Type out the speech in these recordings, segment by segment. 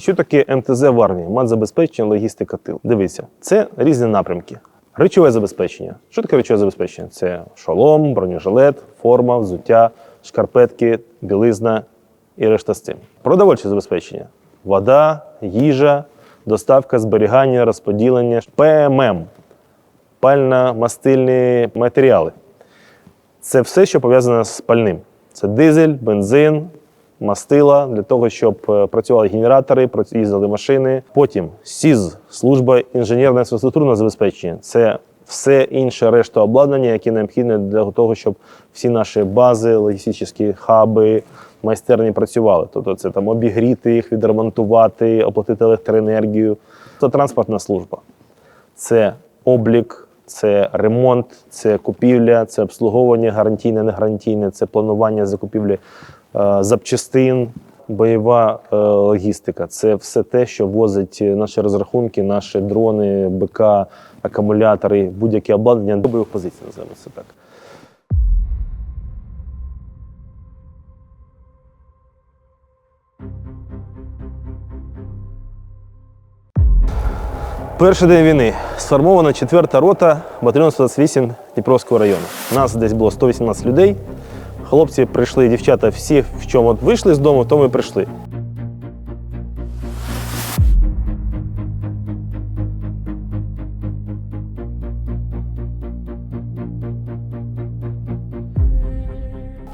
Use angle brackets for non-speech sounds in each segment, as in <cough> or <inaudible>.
Що таке МТЗ в армії? Матзабезпечення, логістика тил. Дивіться, це різні напрямки. Речове забезпечення. Що таке речове забезпечення? Це шолом, бронежилет, форма, взуття, шкарпетки, білизна і решта з цим. Продовольче забезпечення: вода, їжа, доставка, зберігання, розподілення, ПММ, пально-мастильні матеріали. Це все, що пов'язане з пальним. Це дизель, бензин, мастила для того, щоб е, працювали генератори, їздили машини. Потім СІЗ, служба інженерного інфраструктурного забезпечення. Це все інше решта обладнання, яке необхідне для того, щоб всі наші бази, логістичні хаби, майстерні працювали. Тобто це там обігріти їх, відремонтувати, оплатити електроенергію. Це транспортна служба це облік, це ремонт, це купівля, це обслуговування гарантійне, не гарантійне, це планування закупівлі запчастин, бойова е, логістика. Це все те, що возить наші розрахунки, наші дрони, БК, акумулятори, будь-яке обладнання до бойових позицій, називаємо це так. Перший день війни сформована 4-та рота батальйону 128 Дніпровського району. Нас десь було 118 людей. Хлопці прийшли, дівчата всі, в чому от вийшли з дому, в тому і прийшли.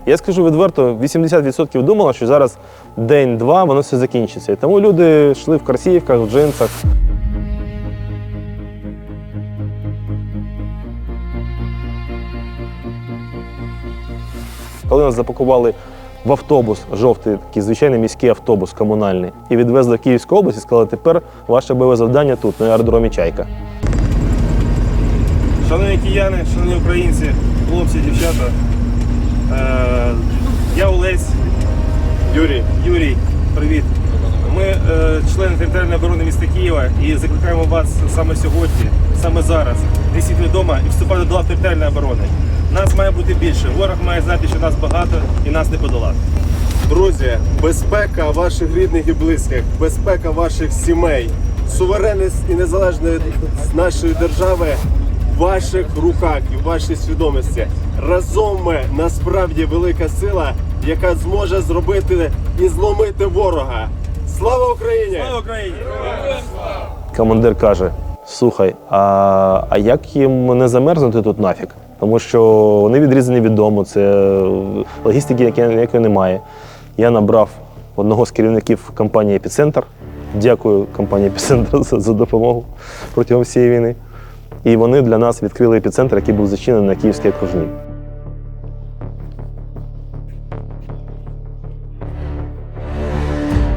Я скажу відверто, 80% думало, що зараз день-два воно все закінчиться. І тому люди йшли в кросівках, в джинсах. Коли нас запакували в автобус, жовтий такий звичайний міський автобус комунальний, і відвезли в Київську область і сказали, тепер ваше бойове завдання тут, на аеродромі Чайка. Шановні кияни, шановні українці, хлопці, дівчата. Е, я Олесь. Юрій. Юрій, привіт. Ми е, члени територіальної оборони міста Києва і закликаємо вас саме сьогодні, саме зараз, сидіти вдома і вступати до територіальної оборони. Нас має бути більше. Ворог має знати, що нас багато і нас не подолати. Друзі, безпека ваших рідних і близьких, безпека ваших сімей, суверенність і незалежність нашої держави в ваших руках і в вашій свідомості. Разом ми насправді велика сила, яка зможе зробити і зломити ворога. Слава Україні! Слава Україні! Командир каже: слухай, а, а як їм не замерзнути тут нафіг? Тому що вони відрізані від дому, це логістики якої немає. Я набрав одного з керівників компанії Епіцентр. Дякую компанії Епіцентр <laughs> за, за допомогу протягом всієї війни. І вони для нас відкрили епіцентр, який був зачинений на Київській окружній.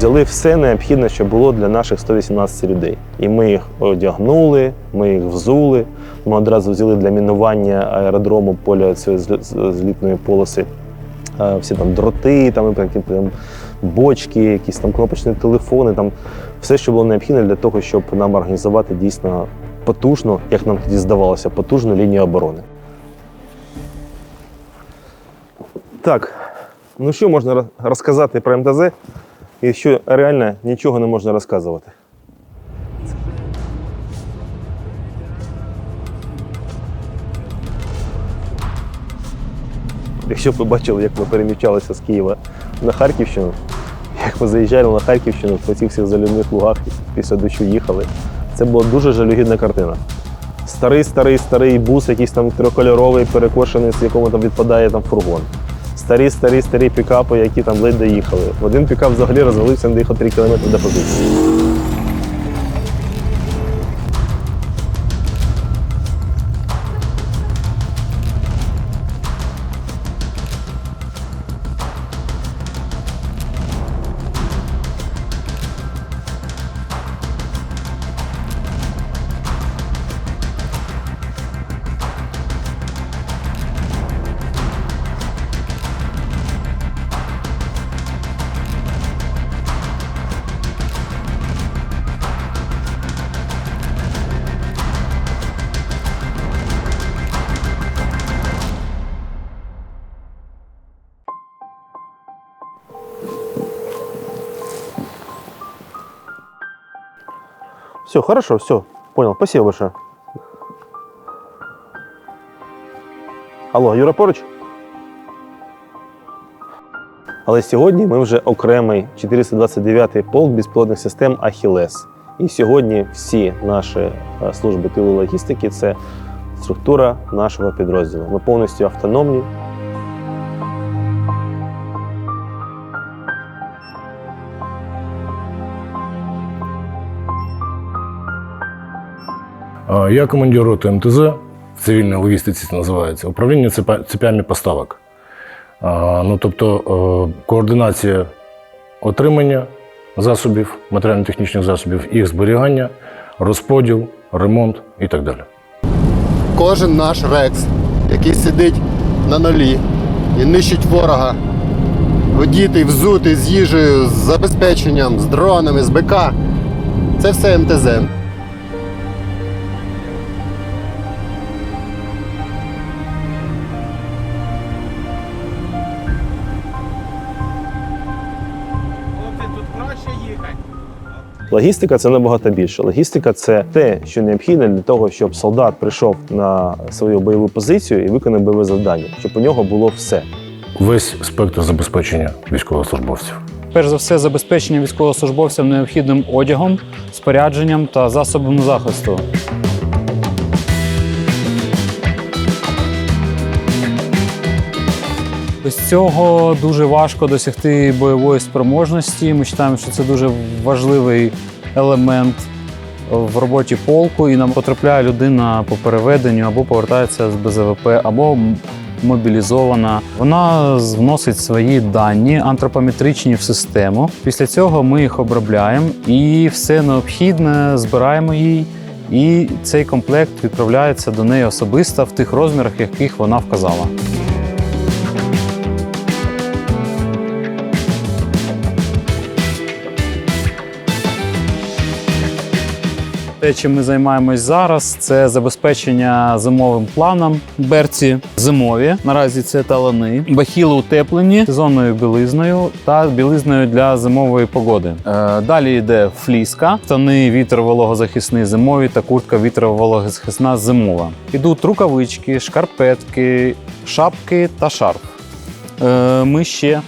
Взяли все необхідне, що було для наших 118 людей. І ми їх одягнули, ми їх взули. Ми одразу взяли для мінування аеродрому поля цієї злітної полоси. е, Всі там дроти, там, там бочки, якісь там кнопочні телефони, там все, що було необхідне для того, щоб нам організувати дійсно потужну, як нам тоді здавалося, потужну лінію оборони. Так, ну що можна розказати про МТЗ, якщо реально нічого не можна розказувати? Якщо б ви бачили, як ми переміщалися з Києва на Харківщину, як ми заїжджали на Харківщину по цих всіх залівних лугах після дощу їхали, це була дуже жалюгідна картина. Старий, старий, старий бус, якийсь там трикольоровий, перекошений, з якому там відпадає там фургон. Старі, старі, старі пікапи, які там ледь доїхали. Один пікап взагалі розвалився, не доїхав 3 кілометри до позиції. Все, хорошо, все. Понял. Спасибо большое. Алло, Юра поруч? Але сьогодні ми вже окремий 429-й полк безпілотних систем Ахілес. І сьогодні всі наші е, служби тилу логістики це структура нашого підрозділу. Ми повністю автономні. Я командир роти МТЗ, в цивільній логістиці це називається, управління цепями поставок. Ну, тобто е, координація отримання засобів, матеріально-технічних засобів, їх зберігання, розподіл, ремонт і так далі. кожен наш рекс, який сидить на нолі і нищить ворога, одітий, взутий з їжею, з забезпеченням, з дронами, з БК. Це все МТЗ. Логістика це набагато більше. Логістика це те, що необхідно для того, щоб солдат прийшов на свою бойову позицію і виконав бойове завдання, щоб у нього було все. Весь спектр забезпечення військовослужбовців. Перш за все, забезпечення військовослужбовцям необхідним одягом, спорядженням та засобами захисту. Без цього дуже важко досягти бойової спроможності. Ми вважаємо, що це дуже важливий елемент в роботі полку, і нам потрапляє людина по переведенню або повертається з БЗВП, або мобілізована. Вона вносить свої дані антропометричні в систему. Після цього ми їх обробляємо і все необхідне збираємо їй. І цей комплект відправляється до неї особисто в тих розмірах, яких вона вказала. Те, чим ми займаємось зараз, це забезпечення зимовим планом. Берці зимові. Наразі це талани, бахіли утеплені сезонною білизною та білизною для зимової погоди. Е, далі йде фліска, штани вітровологозахисні зимові та куртка вітровологозахисна зимова. Ідуть рукавички, шкарпетки, шапки та шарф. Е, ми ще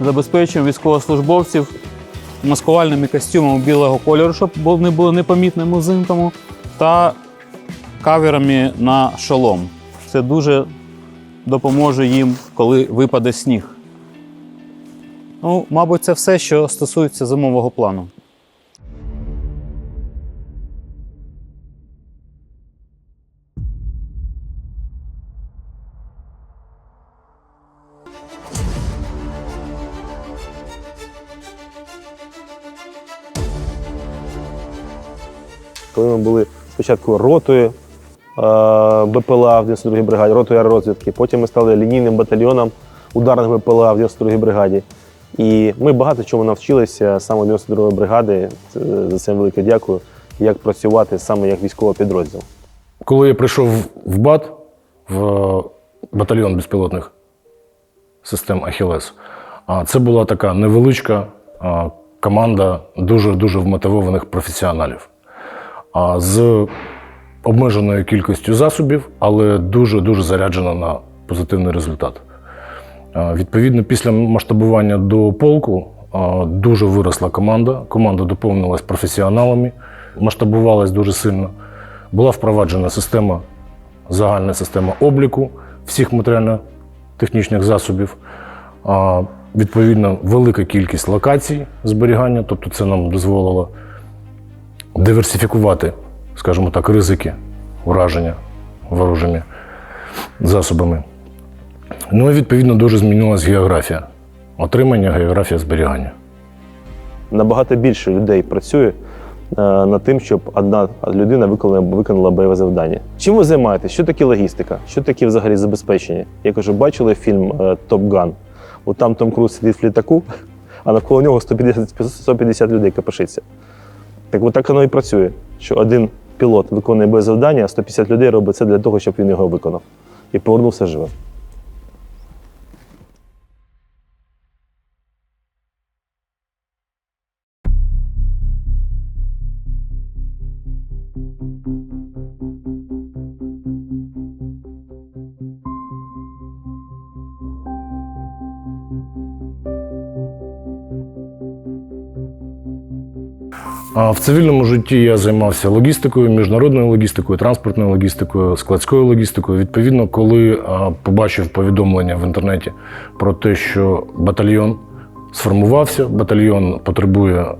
забезпечуємо військовослужбовців маскувальними костюмами білого кольору, щоб вони були непомітними взимкому, та каверами на шолом. Це дуже допоможе їм, коли випаде сніг. Ну, мабуть, це все, що стосується зимового плану. Коли ми були спочатку ротою е, БПЛА в 92-й бригаді, ротою аеророзвідки, потім ми стали лінійним батальйоном ударних БПЛА в 92-й бригаді. І ми багато чому навчилися саме 92-ї бригади. За це велике дякую, як працювати саме як військовий підрозділ. Коли я прийшов в БАТ, в батальйон безпілотних систем Ахілес, це була така невеличка команда дуже-дуже вмотивованих професіоналів. З обмеженою кількістю засобів, але дуже-дуже заряджена на позитивний результат. Відповідно, після масштабування до полку дуже виросла команда. Команда доповнилась професіоналами, масштабувалась дуже сильно. Була впроваджена система, загальна система обліку всіх матеріально-технічних засобів. Відповідно, велика кількість локацій зберігання, тобто це нам дозволило диверсифікувати, скажімо так, ризики ураження ворожими засобами. Ну і відповідно дуже змінилась географія отримання, географія зберігання. Набагато більше людей працює е, над тим, щоб одна людина виконала, виконала бойове завдання. Чим ви займаєтесь? Що таке логістика? Що таке взагалі забезпечення? Як вже бачили фільм Топ Ган. От там Том Круз сидить в літаку, а навколо нього 150, 150 людей капошиться. Так от так воно і працює, що один пілот виконує без завдання, а 150 людей робить це для того, щоб він його виконав і повернувся живим. В цивільному житті я займався логістикою, міжнародною логістикою, транспортною логістикою, складською логістикою. Відповідно, коли побачив повідомлення в інтернеті про те, що батальйон сформувався, батальйон потребує е,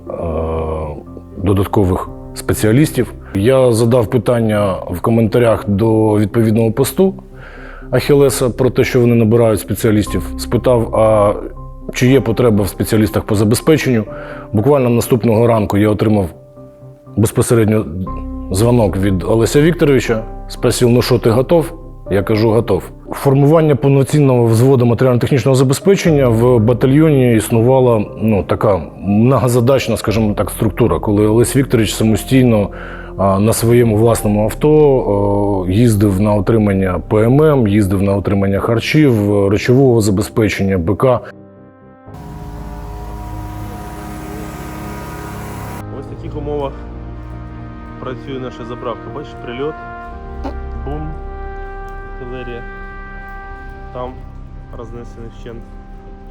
додаткових спеціалістів. Я задав питання в коментарях до відповідного посту Ахілеса про те, що вони набирають спеціалістів. Спитав, а чи є потреба в спеціалістах по забезпеченню. Буквально наступного ранку я отримав безпосередньо дзвонок від Олеся Вікторовича. Спросив, ну що ти готов? Я кажу, готов. Формування повноцінного взводу матеріально-технічного забезпечення в батальйоні існувала ну, така многозадачна, скажімо так, структура, коли Олесь Вікторович самостійно на своєму власному авто їздив на отримання ПММ, їздив на отримання харчів, речового забезпечення, БК. Умовах працює наша заправка. Бачиш, прильот, бум, артилерія. Там рознесений вщент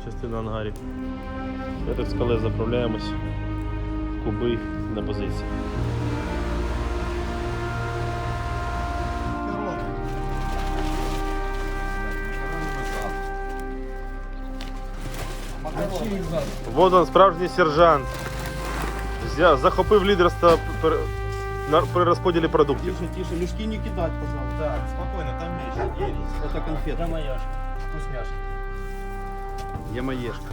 частина ангарів. Ми так з колес заправляємось куби на позиції. Вот он, справжній сержант. Взяв, захопив лідерство на- при розподілі продуктів. Тише, тише, мешки не кидать, пожалуйста. Так, спокійно, там меч. Это конфеты. Да, маяшка. Вкусняшка. Я маешка.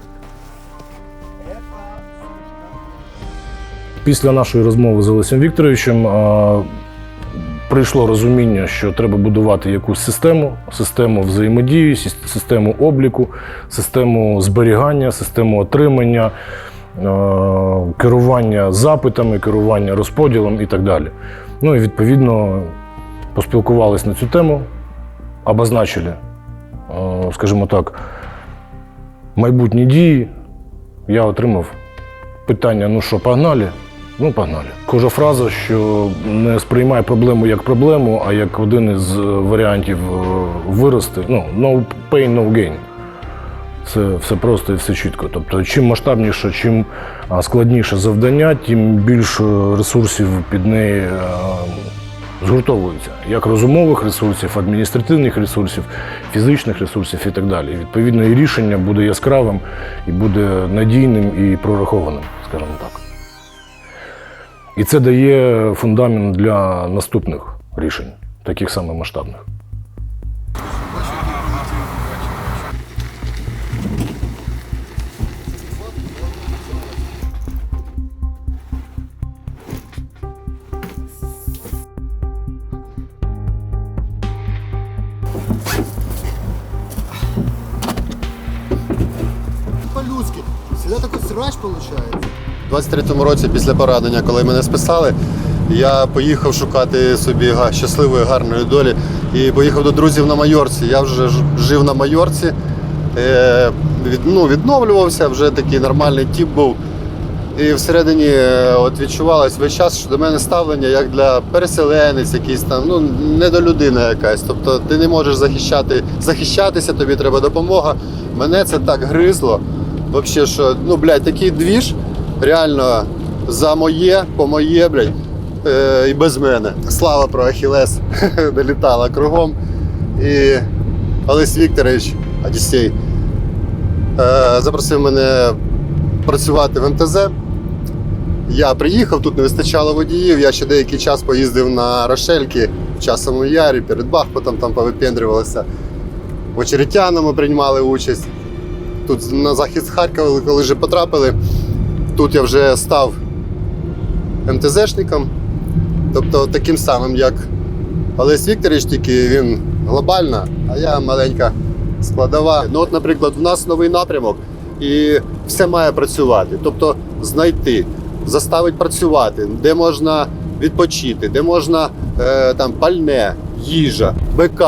Після нашої розмови з Олесем Вікторовичем прийшло розуміння, що треба будувати якусь систему, систему взаємодії, сіс- систему обліку, систему зберігання, систему отримання, керування запитами, керування розподілом і так далі. Ну і відповідно поспілкувалися на цю тему, обозначили, скажімо так, майбутні дії. Я отримав питання: ну що, погнали? Ну, погнали. Кожа фраза, що не сприймай проблему як проблему, а як один із е, варіантів е, вирости. Ну, no pain, no gain. Це все просто і все чітко. Тобто, чим масштабніше, чим складніше завдання, тим більше ресурсів під неї е, згуртовується. Як розумових ресурсів, адміністративних ресурсів, фізичних ресурсів і так далі. Відповідно, і рішення буде яскравим, і буде надійним і прорахованим, скажімо так. І це дає фундамент для наступних рішень, таких самих масштабних. Срач виходить. У 23-му році, після поранення, коли мене списали, я поїхав шукати собі щасливої, гарної долі і поїхав до друзів на Майорці. Я вже жив на Майорці, е, ну, відновлювався, вже такий нормальний тип був. І всередині е, от відчувалось весь час, що до мене ставлення як для переселенець, якийсь там, ну не до людини якась. Тобто ти не можеш захищати, захищатися, тобі треба допомога. Мене це так гризло. Взагалі, що ну, блядь, такий двіж, реально за моє, по моє, блядь, е, і без мене. Слава про Ахілес <laughs> долітала кругом. І Олесь Вікторович Одіссей е, запросив мене працювати в МТЗ. Я приїхав, тут не вистачало водіїв. Я ще деякий час поїздив на Рошельки в Часовому Ярі, перед Бахмутом там повипендрювалися. В Очеретяному приймали участь. Тут на захід Харкова, коли вже потрапили, тут я вже став МТЗшником. Тобто таким самим, як Олесь Вікторович, тільки він глобальна, а я маленька складова. Ну, от, наприклад, в нас новий напрямок, і все має працювати. Тобто знайти, заставити працювати, де можна відпочити, де можна е, там пальне, їжа, БК.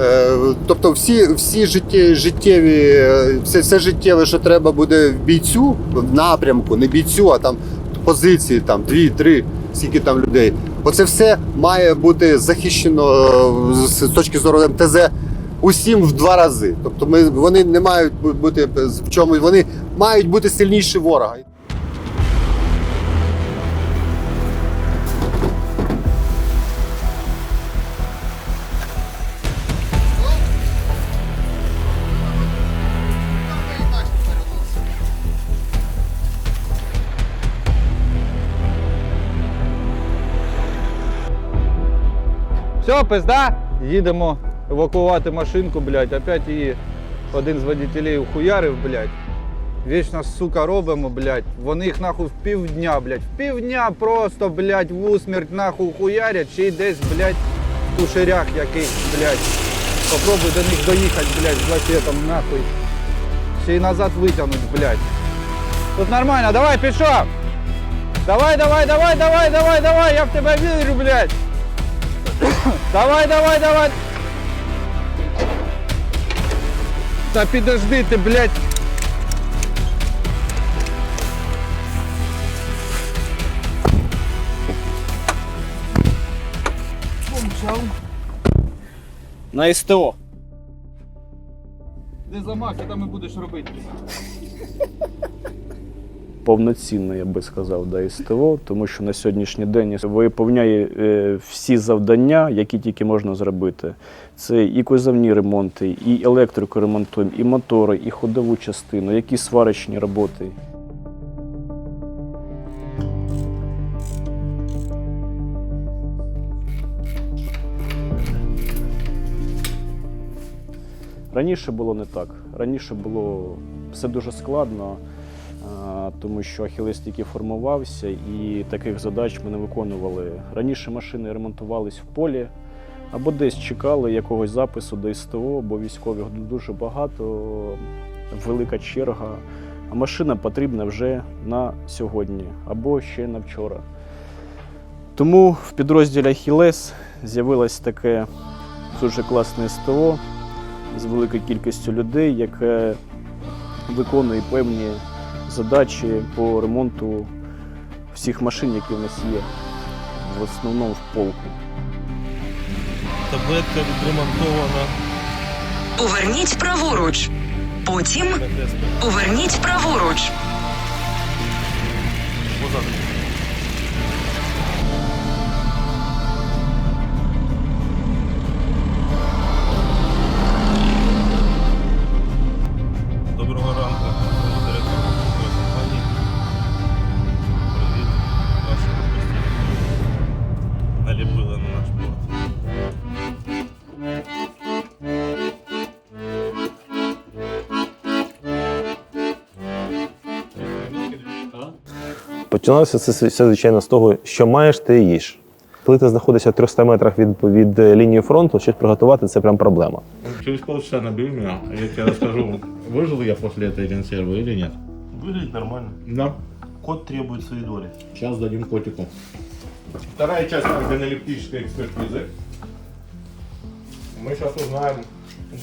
Е, тобто всі, всі життєві, життєві, е, все, все життєве, що треба буде в бійцю, в напрямку, не бійцю, а там позиції, там дві, три, скільки там людей. Оце все має бути захищено е, з точки зору МТЗ усім в два рази. Тобто ми, вони не мають бути в чомусь, вони мають бути сильніші ворога. Все, пизда, їдемо евакувати машинку, блядь, опять її один з водителів ухуярив, блядь. Вічно, сука, робимо, блядь. Вони їх нахуй в півдня, блядь. В півдня просто, блядь, в усмерть нахуй хуярять, чи десь, блядь, в кушерях якийсь, блядь. Попробуй до них доїхати, блядь, з лафетом, нахуй. Ще й назад витягнуть, блядь. Тут нормально, давай, пішов! Давай, давай, давай, давай, давай, давай, я в тебе вірю, блядь. <coughs> Давай, давай, давай. Та підожди ти, блядь. На СТО. Де замах, і там і будеш робити. <laughs> повноцінно, я би сказав, до СТО, тому що на сьогоднішній день виповняє е, всі завдання, які тільки можна зробити. Це і кузовні ремонти, і електрику ремонтуємо, і мотори, і ходову частину, які сварочні роботи. Раніше було не так. Раніше було все дуже складно, тому що Ахілес тільки формувався і таких задач ми не виконували. Раніше машини ремонтувались в полі або десь чекали якогось запису до СТО, бо військових дуже багато, велика черга. А машина потрібна вже на сьогодні або ще на вчора. Тому в підрозділі Ахілес з'явилось таке дуже класне СТО з великою кількістю людей, яке виконує певні задачі по ремонту всіх машин, які в нас є, в основному в полку. Таблетка відремонтована. Поверніть праворуч. Потім поверніть праворуч. Позаду. Починалося це все, звичайно, з того, що маєш, ти і їш. Коли ти знаходишся в 300 метрах від, від е, лінії фронту, щось приготувати це прям проблема. Через полчаса набей меня, а я тебе расскажу, выжил я после этой консервы или нет. Выглядит нормально. Да. Кот требует своей доли. Сейчас дадим котику. Вторая часть органолептической экспертизы. Мы сейчас узнаем,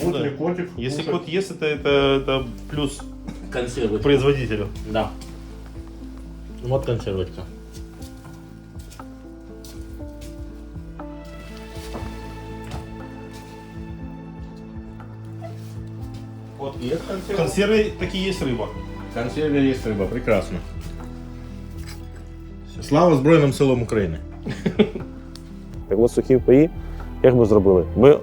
будет Да. ли котик Если кушать кот ест, это, это, это плюс консервы. производителю. Да. Вот консервочка. Вот. Есть В консервы? консерве такие есть рыба. В консерве есть рыба, прекрасно. Слава Збройним силам України. Так от сухі паї, як ми зробили? Ми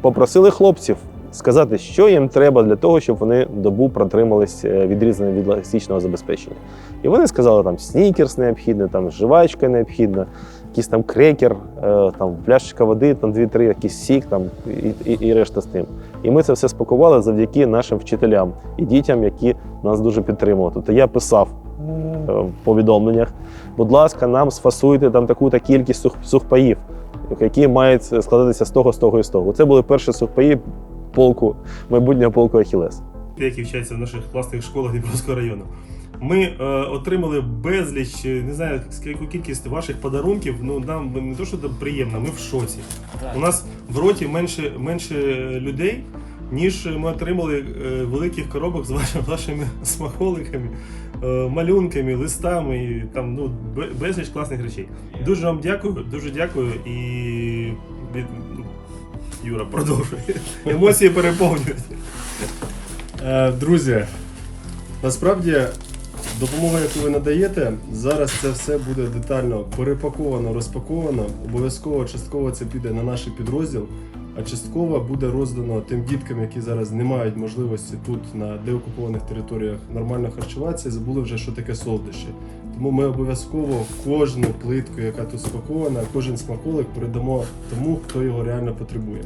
попросили хлопців сказати, що їм треба для того, щоб вони добу протримались е, відрізані від логістичного забезпечення. І вони сказали, там снікерс необхідно, там жвачка необхідна, якийсь там крекер, е, там пляшечка води, там дві-три, якийсь сік, там і, і, і решта з тим. І ми це все спакували завдяки нашим вчителям і дітям, які нас дуже підтримували. Тобто я писав е, в повідомленнях, будь ласка, нам сфасуйте там таку-то кількість сух, сухпаїв, які мають складатися з того, з того і з того. Це були перші сухпаї полку, майбутнього полку Ахілес. Те, які вчаться в наших класних школах Дніпровського району. Ми е, отримали безліч, е, не знаю, яку кількість ваших подарунків. Ну нам не то, що це приємно, ми в шоці. У нас в роті менше, менше людей, ніж ми отримали е, великих коробок з вашими, вашими смаколиками, е, малюнками, листами. І, там ну безліч класних речей. Дуже вам дякую, дуже дякую і від Юра, продовжуй. Емоції переповнюють. Е, Друзі, насправді допомога, яку ви надаєте, зараз це все буде детально перепаковано, розпаковано. Обов'язково частково це піде на наш підрозділ. а частково буде роздано тим діткам, які зараз не мають можливості тут на деокупованих територіях нормально харчуватися і забули вже, що таке солодощі. Тому ми обов'язково кожну плитку, яка тут спакована, кожен смаколик передамо тому, хто його реально потребує.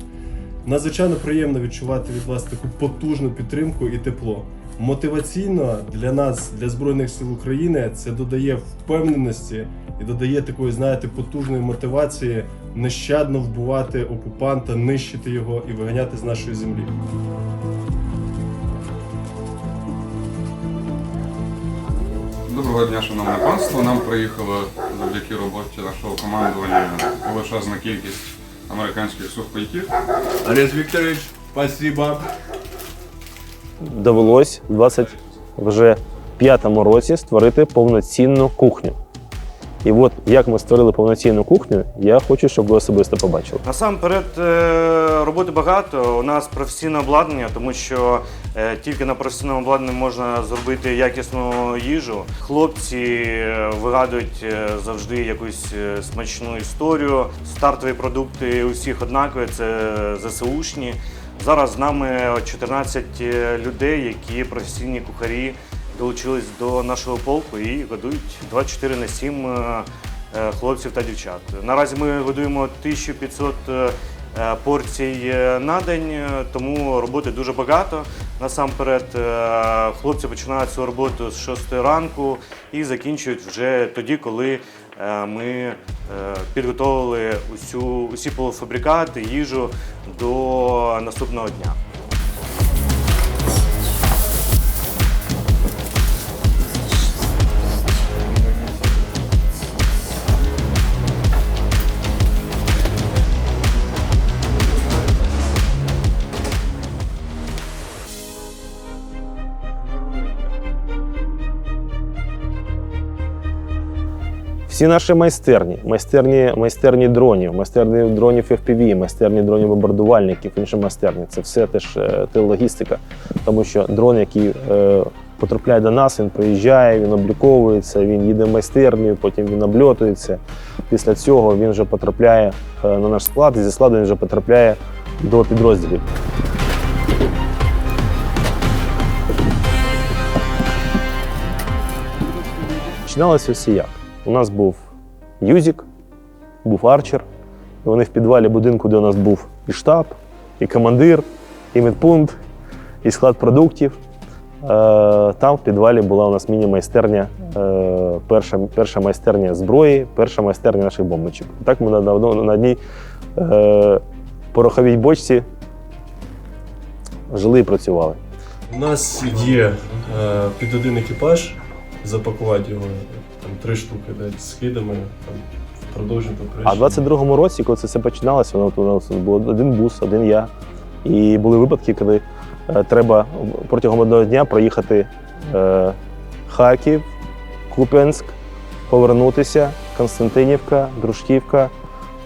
Надзвичайно приємно відчувати від вас таку потужну підтримку і тепло. Мотиваційно для нас, для Збройних сил України, це додає впевненості і додає такої, знаєте, потужної мотивації нещадно вбивати окупанта, нищити його і виганяти з нашої землі. Доброго дня, шановне панство. Нам приїхало завдяки роботі нашого командування величезна кількість американських сухпайків. Олег Вікторович, спасибо. Довелось в 20 вже п'ятому році створити повноцінну кухню. І от як ми створили повноцінну кухню, я хочу, щоб ви особисто побачили. Насамперед е, роботи багато. У нас професійне обладнання, тому що е, тільки на професійному обладнанні можна зробити якісну їжу. Хлопці е, вигадують завжди якусь смачну історію. Стартові продукти у всіх однакові, це ЗСУшні. Зараз з нами 14 людей, які професійні кухарі долучились до нашого полку і годують 24 на 7 е, е, хлопців та дівчат. Наразі ми годуємо 1500 е, порцій на день, тому роботи дуже багато. Насамперед, хлопці починають свою роботу з 6 ранку і закінчують вже тоді, коли ми підготовили усю, усі полуфабрикати, їжу до наступного дня. Всі наші майстерні, майстерні, майстерні дронів, майстерні дронів FPV, майстерні дронів бомбардувальників, інші майстерні це все теж е, телелогістика. Тому що дрон, який е, потрапляє до нас, він приїжджає, він обліковується, він їде в майстерню, потім він обльотується. Після цього він вже потрапляє е, на наш склад, і зі складу він вже потрапляє до підрозділів. Починалося все як. У нас був Юзік, був Арчер. І вони в підвалі будинку, де у нас був і штаб, і командир, і медпункт, і склад продуктів. Е, Там в підвалі була у нас міні-майстерня, е, перша, перша майстерня зброї, перша майстерня наших бомбочок. Так ми на, на, одній е, пороховій бочці жили і працювали. У нас є під один екіпаж, запакувати його там три штуки десь з кидами, там продовжити А в 22-му році, коли це все починалося, воно нас був один бус, один я. І були випадки, коли е, треба протягом одного дня проїхати е, Харків, Куп'янськ, повернутися, Константинівка, Дружківка,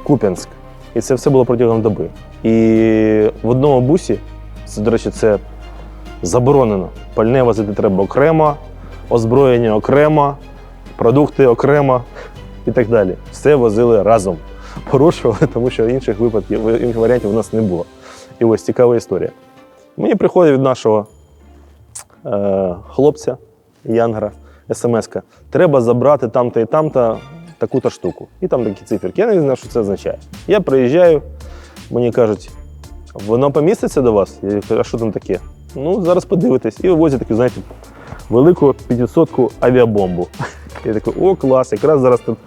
Куп'янськ. І це все було протягом доби. І в одному бусі, це, до речі, це заборонено. Пальне возити треба окремо, озброєння окремо, продукти окремо і так далі. Все возили разом. <laughs> Порушували, тому що інших випадків, інших варіантів у нас не було. І ось цікава історія. Мені приходить від нашого е, хлопця Янгра смс-ка. Треба забрати там-то і там-то таку-то штуку. І там такі циферки. Я не знаю, що це означає. Я приїжджаю, мені кажуть, воно поміститься до вас? Я кажу, а що там таке? Ну, зараз подивитесь. І вивозять таку, знаєте, велику 500-ку авіабомбу. <laughs> Я такий, о, клас, якраз зараз тут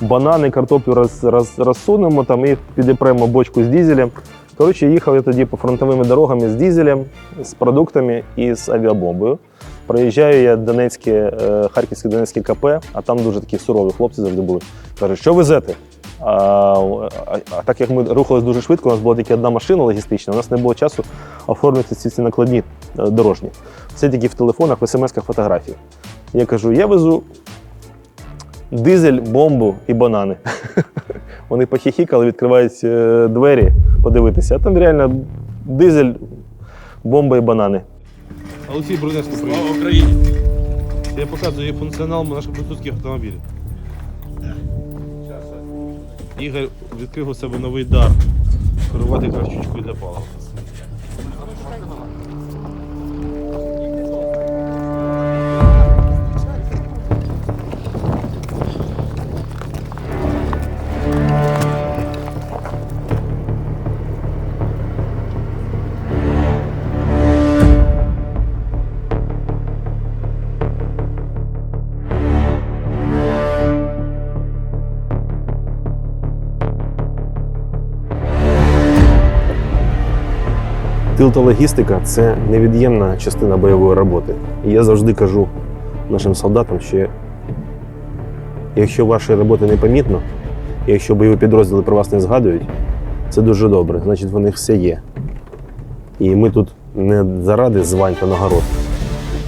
банани, картоплю роз, роз, розсунемо там і підіпремо бочку з дізелем. Коротше, їхав я тоді по фронтовими дорогами з дізелем, з продуктами і з авіабомбою. Проїжджаю я Донецьке, е, Харківське Донецьке КП, а там дуже такі сурові хлопці завжди були. Кажуть, що везете? А, а, а так як ми рухалися дуже швидко, у нас була тільки одна машина логістична, у нас не було часу оформити ці, ці накладні е, дорожні. Все тільки в телефонах, в смс-ках фотографії. Я кажу, я везу дизель, бомбу і банани. <laughs> Вони похихікали, відкривають е, двері подивитися, а там реально дизель, бомба і банани. Олексій Брунецький. Слава Україні! Я показую функціонал наших французьких автомобілів. Ігор відкрив у себе новий дар. Керувати кравчучкою для палива. Тил та логістика це невід'ємна частина бойової роботи. І я завжди кажу нашим солдатам, що якщо вашої роботи не помітно, якщо бойові підрозділи про вас не згадують, це дуже добре, значить в них все є. І ми тут не заради звань та нагород,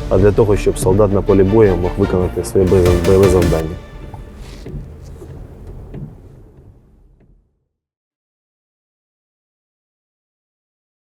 а для того, щоб солдат на полі бою мог виконати своє бойове завдання.